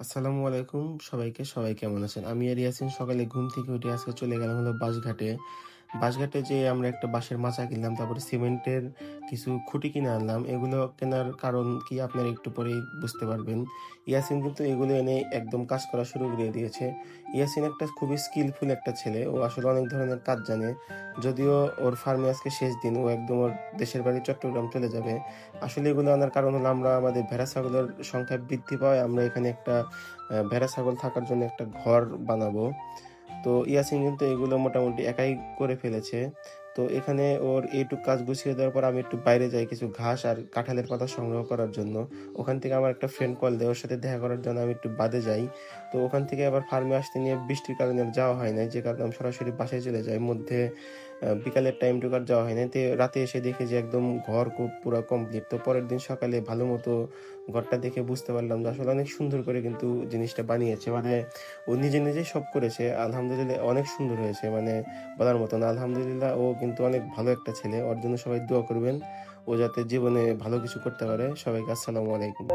আসসালামু আলাইকুম সবাইকে, সবাই কেমন আছেন? আমি আর ইয়াসিন সকালে ঘুম থেকে উঠে আজকে চলে গেলাম হলো বাসঘাটে বাসঘাটে যে আমরা একটা বাঁশের মাচা কিনলাম, তারপরে সিমেন্টের কিছু খুঁটি কিনে আনলাম, এগুলো কেনার কারণ কি আপনারা একটু পরেই বুঝতে পারবেন। ইয়াসিন কিন্তু এগুলো এনে একদম কাজ করা শুরু করে দিয়েছে। ইয়াসিন একটা খুবই স্কিলফুল একটা ছেলে, ও আসলে অনেক ধরনের কাজ জানে। যদিও ওর ফার্মে আজকে শেষ দিন, ও একদম ওর দেশের বাড়ি চট্টগ্রাম চলে যাবে। আসলে এগুলো আনার কারণ হলো আমরা আমাদের ভেড়া ছাগলের সংখ্যা বৃদ্ধি পাওয়ায় আমরা এখানে একটা ভেড়া ছাগল থাকার জন্য একটা ঘর বানাবো। তো ইয়াসিন কিন্তু এগুলো মোটামুটি একাই করে ফেলেছে। তো এখানে ওর এইটুক কাজ গুছিয়ে দেওয়ার পর আমি একটু বাইরে যাই কিছু ঘাস আর কাঁঠালের পাতা সংগ্রহ করার জন্য। ওখান থেকে আমার একটা ফ্রেন্ড কল দেয়, ওর সাথে দেখা করার জন্য আমি একটু বাদে যাই। তো ওখান থেকে আবার ফার্মে আসতে নিয়ে বৃষ্টির কারণে আর যাওয়া হয় না যে কারণে আমি সরাসরি বাসায় চলে যাই। মধ্যে বিকালের টাইম টুকার যাওয়া হয় না তো রাতে এসে দেখে যে একদম ঘর খুব পুরো কমপ্লিট তো পরের দিন সকালে ভালো মতো ঘরটা দেখে বুঝতে পারলাম যে আসলে অনেক সুন্দর করে কিন্তু জিনিসটা বানিয়েছে। মানে ও নিজে নিজেই সব করেছে। আলহামদুলিল্লাহ অনেক সুন্দর হয়েছে মানে বলার মতন আলহামদুলিল্লাহ ও কিন্তু অনেক ভালো একটা ছেলে। ওর জন্য সবাই দোয়া করবেন। ও যাতে জীবনে ভালো কিছু করতে পারে। সবাইকে আসসালামু আলাইকুম।